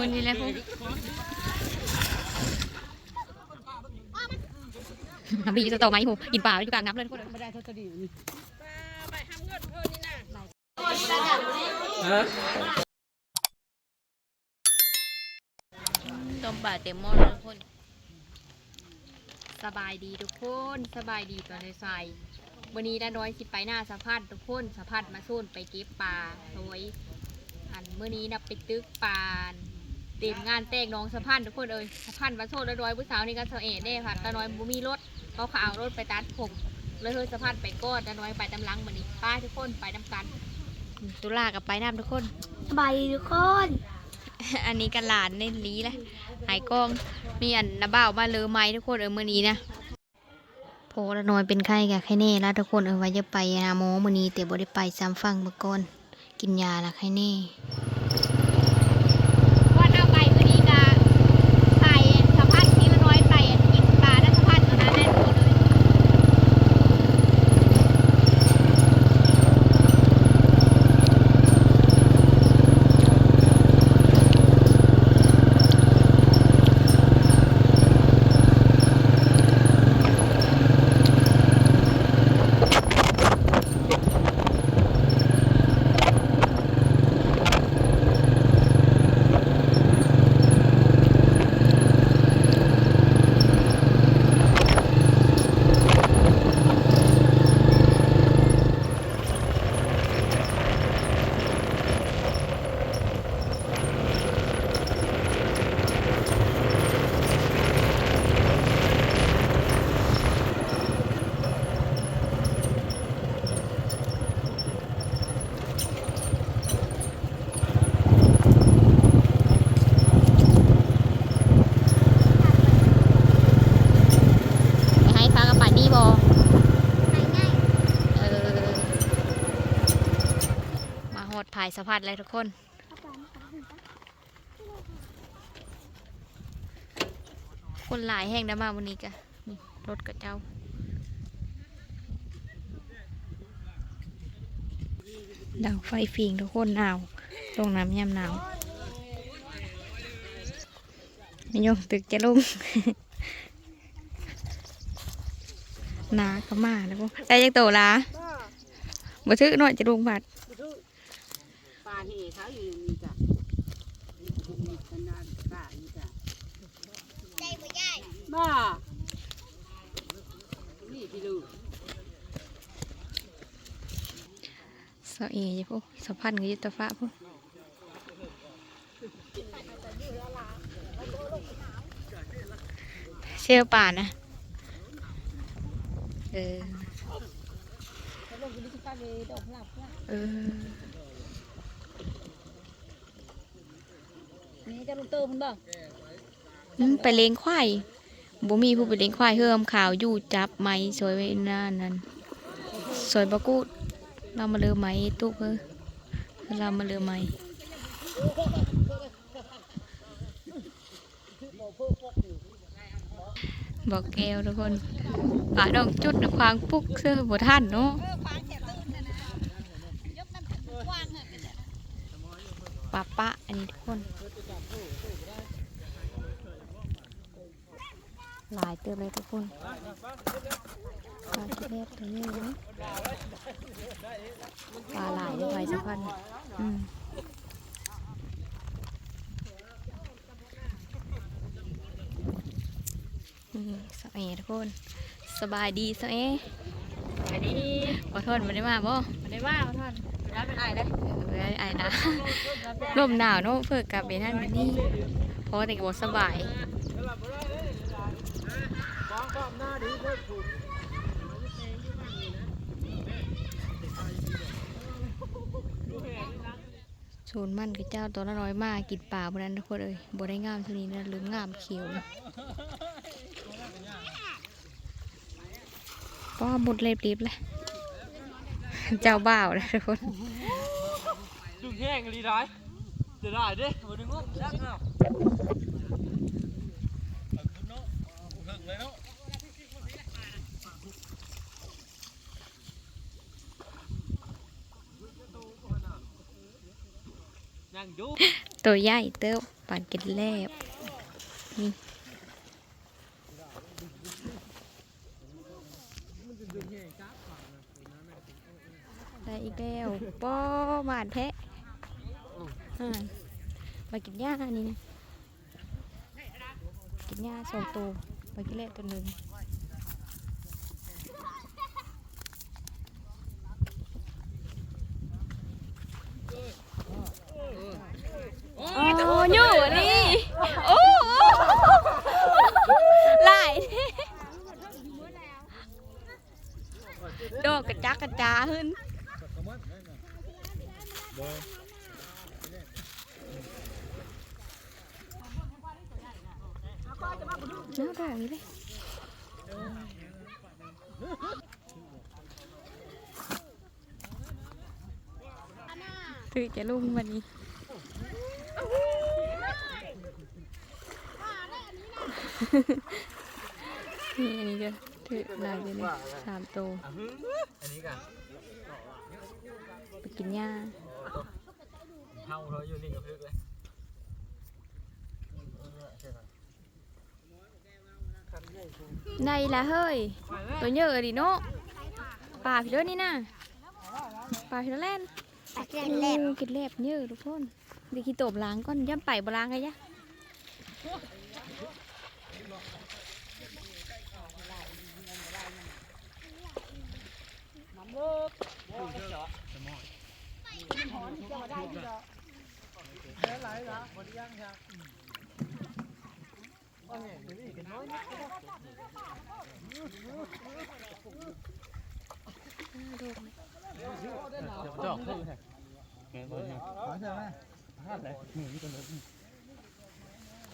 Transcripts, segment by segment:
คนนี้แหละพวกทำบีจะต่อไหมหูกินปลาอยู่กลางน้ำเลยทุกคนไม่ได้เท่าตัวดีนี่ต้มปลาเต็มหม้อเลยทุกคน สบายดีทุกคนสบายดีตอนใส่วันนี้น้าน้อยสิไปหน้าสะพานทุกคนสะพานมาโซนไปเก็บปลาโอยอันเมื่อนี้นับไปตึกปลา เตรียมงานแต่งน้องสะพานทุกคนเอ้ยสะพานมาโซนแล้วน้อยผู้สาวนี่ก็เสาเอ็ดได้ค่ะน้าน้อยบ่มีรถเขาขเอารถไปตัดผมเลยเฮ้ยสะพานไปก้อนน้าน้อยไปตำลังวันนี้ป้าทุกคนไปน้ำกัน ตุลากับไปน้ำทุกคน สบายดีทุกคน อันนี้กันหลานเล่นลีแหละหายกล้องมีอันนาบ่าวมาเลยไหมทุกคนเออมื่อนี้นะโพละน้อยเป็นไข้กับไข้แน่แล้วทุกคนเออว่าจะไปหาหมอมื่อนี้แต่บ่ได้ไปซ้ำฟังมาก่อนกินยาละไข้แน่วันเอาไปมื่อนี้กะไปสะพานที่ละน้อยไปกินปลาได้สะพานตัวนั้นได้ทุกคนเลย ไปให้ฟ้ากับป่านนี่บอเออ มาห ดภายสะพัดเลยทุกคน คนหลายแห่งได้มาวันนี้กะนี่รถกับเจ้าดาวไฟฟิงทุกคนหนาวลงน้ำยามหนาวไม่ยงตึกจะลงนาก็มาแล้วพวกได้ยังโตละบ่ทึกหน่อยจะลงบัด เห่เขาอยู่นี่จ้ะนี่ขนาดปลานี่จ้ะบ้านี่พี่ลูกสะเอยพวกสะพันกับยุตฟ้าพวกเชี่ยวป่านะ เออเออ นี่จะลงเติมมันบ่อืมไปเลงควายบ่มีผู้ไปเลงควายเฮิมข่าวอยู่จับไหมสวยไว้หน้านั้นสวยบะกูดเรามาเลือไหมตุ๊กเออเรามาเลือไหมบอกแก้วทุกคนป่าดองจุดนะควางปุ๊กเสื้อบท่านเนาะปะปะอันนี้ทุกคน หลายเติมเลยทุกคนปลาที่แรกตัวนี้นะปลาหลายด้วยไฟสักพันอืมนี่สาวเอทุกคน สบายดีสาวเออันนี้ขอโทษไม่ได้มาบ่ไม่ได้ว่าเขาท่านรับเป็นไอ้เลยเออไอ้นะลมหนาวเนาะเพื่อกลับไปนั่นไปนี่เพราะว่าแต่ก็บอกสบาย ศูนมันกับเจ้าตัวน้อยมากกินป่าบนนั้นทุกคนเลยบ่ได้งามเท่านี้นะหรืองามเขียวนะป้อหมดเล็บรีบเลยเจ้าบ่าวเลยทุกคนดึงแห้งเลยได้จะได้เด้มาดึงงบยักเนาะยังอยู่ ตัวใหญ่เติบปานกล็ดแลบนี่ได้อีกแล้วป้อบาดแทะมากินหญ้านี่นะกินหญ้าสองตัวไปกินแลบตัวหนึ่ง โอ้ยู่นี่ โอ้หลายโดดกกระจักกระจาขึ้นน้าดอกนี่เลยถือจะลุ่มวันนี้นี่อันนี้ก็ ถือลายไปเลยสามตัวอันนี้กันไปกินหญ้าเฮาเราอยู่นี่กับพึกเลยในละเฮ้ย ตัวเยอะดิเนาะปลาพี่เด้อนี่นะปลาพี่เด้อแล่นแกงแลบโอ้กินแลบเยอะทุกคนเดี๋ยวขี้ตบล้างก่อนย่ำไปบ่ล้างไงยะน่าดูไหม จอกขึ้นแม่บ่เนี่ยขอใช่ไหมพลาดเลยหนีกันเลย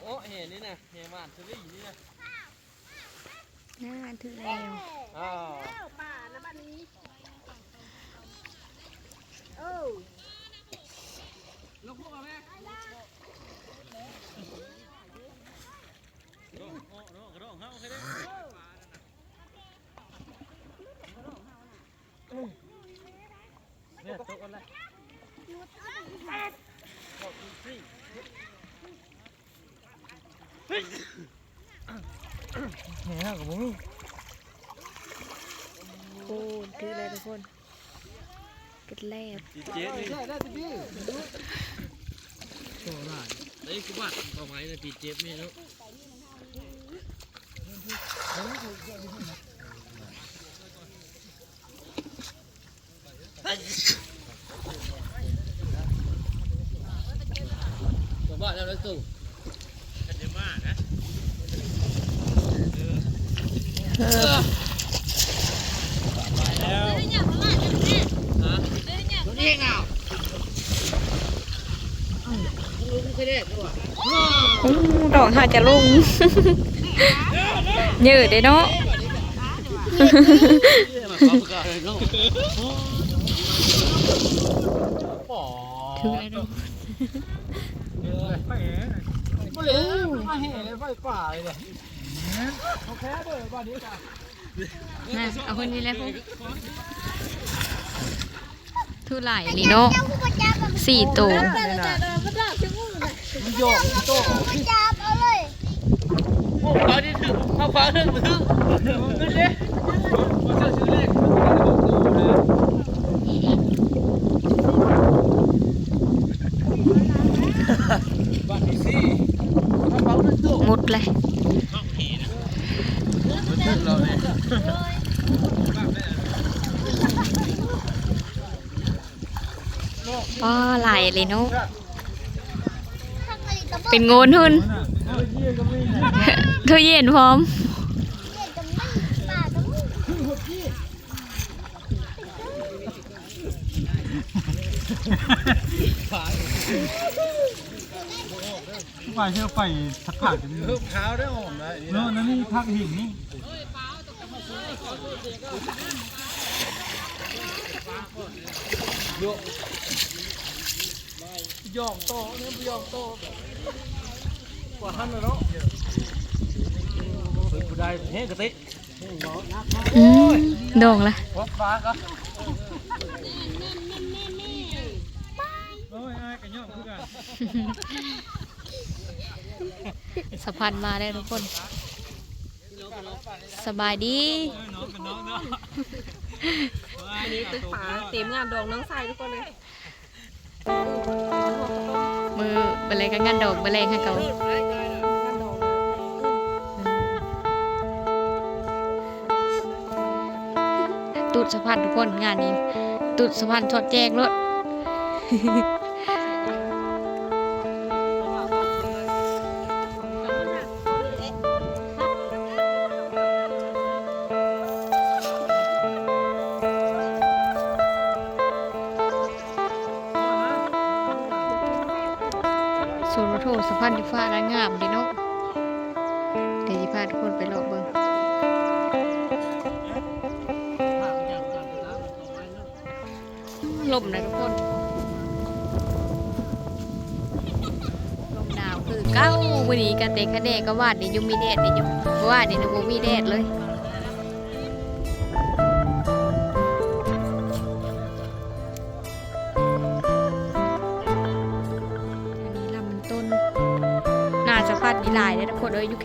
โอ้เห็นนี่นะเห็นบ้านซื้อนี่นะน่าถือแล้วอ้าวป่านะบ้านนี้ เออลูกพวกเอาแม่กระโดดกระโดดเฮาเคยได้เนี่ยตกกันเลยเนี่ยกับมึง โอ้ถือเลยทุกคน กินแลบเจ๊นี่ได้ได้พี่โตได้ไอ้กูบัดต่อไม้นะตีเจ็บนี่ลูกตัวบ้านแล้วนะตู่กันเยอะมากนะแล้วฮะ ตัวนี้เงาลุงเคยได้ตัวอู้ดอกหาจะลุ่งเยอะเด้เนาะมาเข้ากันเลยลูกป๋อถือเลยดูไฟไม่เลยไม่เห็นเลยไฟป่าเลยเนี่ยโอเคเด้อบ้านนี้จ้ะนะเอาคนนี้เลยพวก ทุหลายลีเนาะสี่ตัวมันโยกโตจับเอาเลยพวกเขาที่ถึงเขาฟ้าถึงถึงนั่นเด้มจอชื่อเลขบ้านที่สี่ตัวหมดเลย มันถึงเราเนี่ยป้าหลายเลยเนาะเป็นโงนหุ่นเธอเย็นพร้อมไฟเชื่อไฟทักผ่านกันนี่เพิ่มเท้าได้หอมได้เนอะนั่นนี่ทักหินนี่ยอ ยองโตเนี่ยยองโตกว่าท่านเลยเนาะเฮ้ยกูได้เฮ้กระติอืมโด่งละวัดฟ้าก็โอ้ยอ้กันย่อมคือกันสะพานมาได้ทุกคน สบายดีอันนี้ตึกป่าเต็มงานดองน้องทรายทุกคนเลย มือเบลยก็งานดอกเบลงให้เขางานดองตูดสะพานทุกคนงานนี้ตูดสะพานชอดแจงรถาทุกคนไปเลาะเบิ่งลมนะทุกคนลมหนาวคือเก้าวันนี้กันเด็กคะแนก็วาดนี่ยุ่มีแดดนี่ยุ่วาดนี่นะบ่มีแดดเลย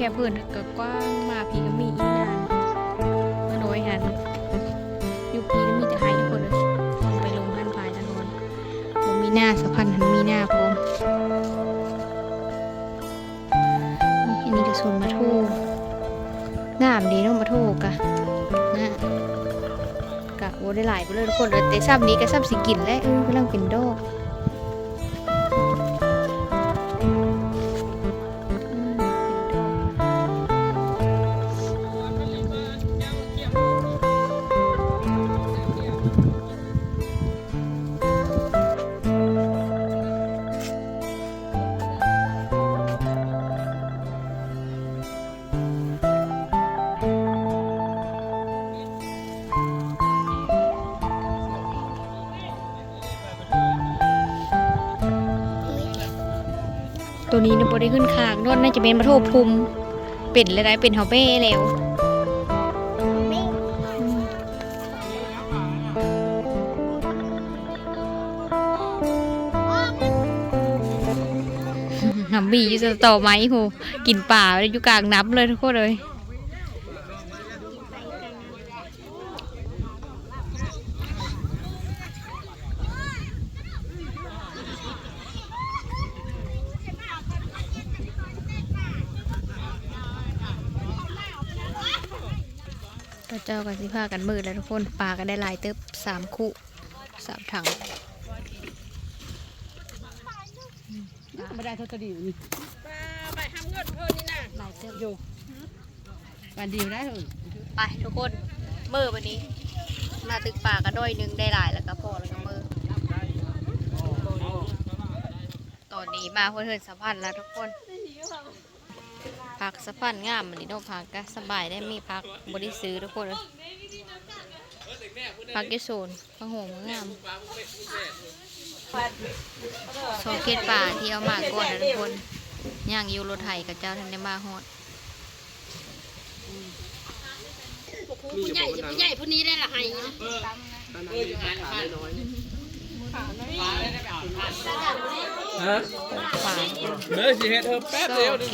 คนเอ้ยอยู่แค่เพื่อนก็กว้างมากพี่ก็มีอีกนานมาโดยหันอยู่พี่ก็มีแต่หายทุกคนเลยลงไปลงพันพายตะนอนผมมีหน้าสะพันหันมีหน้าพร้อมอันนี้จะโซนมาโทงามดีเน้องมาโทกะนะกะโอ้ได้หลายไปเลยทุกคนเลยแต่ซ้ำนี้ก็ซ้ำสิกินแล้วเออกำลังเป็นดอก นี้นี่ยบ่ได้ขึ้นคางนวดน่าจะเป็นมาโทภูมิเป็นอะไรได้เป็นเฮาเป้แล้วหำบีอยู่จะต่อไหมโหกินป่าอยู่กลางน้ำเลยทุกคนเลย ก็เจ้ากันสิพากันมืดแล้วทุกคนปลากันได้หลายเติบสามคู่สามถังไม่ได้เท่าตะดีนี่หลายเติบอยู่การดีได้เลยไปทุกคนเมื่อวันนี้มาตึกป่ากันด้วยหนึงได้หลายแล้วก็พอแล้วก็เมื่อตอนนี้มาเพื่อนๆสัมพันธ์แล้วทุกคน พักสัมพันธ์งามมันนี้เนอกพักก็สบายได้มีพักบริซื้อทุกคนเลยพักอยี่โซนพักหงงามโซเกตป่าที่เอามาก่อนนะทุกคนย่างอยูโรไทยกับเจ้าทันได้มาฮอดผู้ใหญ่จะผู้ใหญ่ผู้นี้ได้ละไห้ฮะขวาเด้อสิเฮ็ดเธอแป๊บเดียวนึง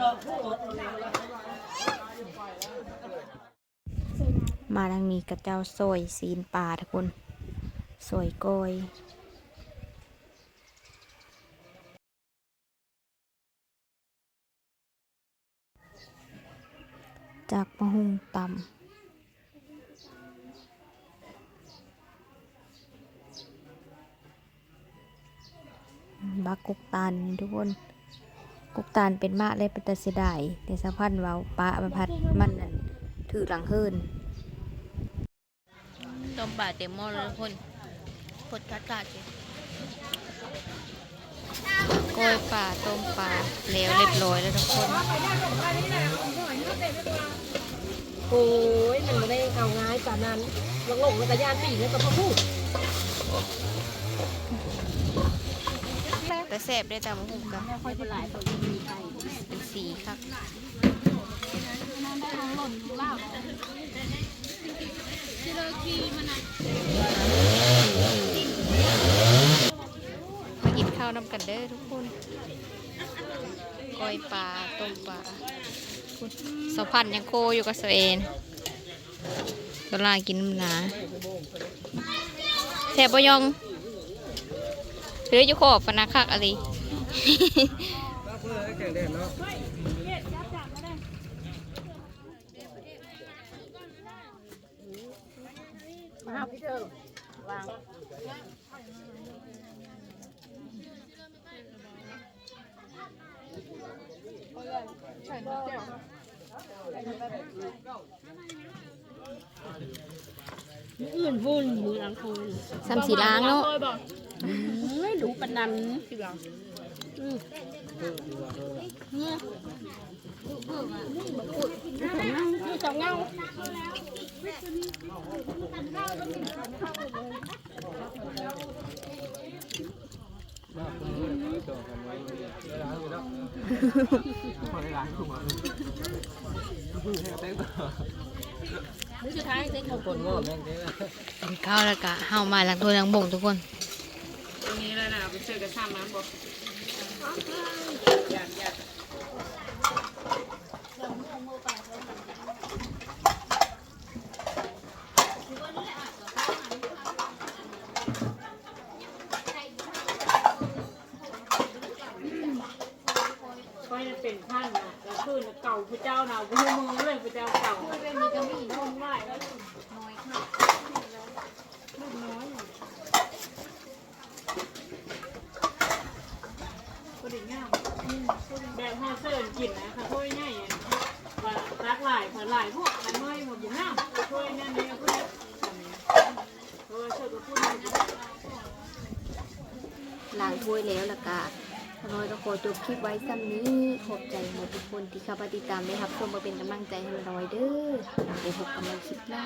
มาทางนี้กระเจ้าสวยซีนป่าทุกคนสวยโกยจากมะฮุงต่ำบากกุกตันทุกคน กุกตาลเป็นมากเลยเป็นตาเสียดายแต่สะพันเว้าปะประพัดมันนั่นถือหลังเฮินต้มปลาเต็มหม้อเลยทุกคนพดกัดกาดเลยกล้วยปลาต้มปลาแล้วเรียบร้อยแล้วทุกคนโอ้ยมันไม่ได้เอาง่ายป่านนั้นลงลงแล้วก็ย่านปีนี่ก็พอพูด แต่แสบได้แต่มะฮุงกันค่อยเป็นหลายคนมีไก่เป็นสีครับมากินข้าวน้ำกันเด้อทุกคนก้อยปลาต้มปลาสาวพันธุ์ยังโคอยู่กับสาวเอนก็ลากินน้ำหนาแสบปยอง เหลืออยู่ขอบฟนาคักอะไรมาห้าพี่เธอวางอื่นวุ่นมือหลังคูนซ้ำสีล้างเนาะไม่รู้ปานนันสิหรอนี่สองเงามือสุดท้ายเซ็ตของคนกินข้าวแล้วก็เฮามาล้างถ้วยล้างบ่งทุกคน ตรงนี้เลยนะไปเจอกันซ้ำน้ำบอกอยากอยาก ก็จะเป็นท่านนะแล้วคือเก่าพระเจ้านะพระมือเลยพระเจ้าเก่าเป็นมีกระบี่คนไหวน้อยค่ะลูกน้อยก็ดีงามแบบห่อเสิร์นกินนะคะถ้วยง่ายว่ารักหลายผลหลายพวกอันน้อยหมดอยู่น้ำถ้วยนั่นนี่ก็ได้เพราะว่าเสิร์ฟก็พูดไม่ได้ ล้วยแล้วล่ะก็น้อยก็ขอจบคลิปไว้ซ้ำนี้ขอบใจหมดทุกคนที่เข้ามาติดตามนะครับชมมาเป็นกำลังใจให้น้อยเด้อเดี๋ยวพบกันใหม่คลิปหน้า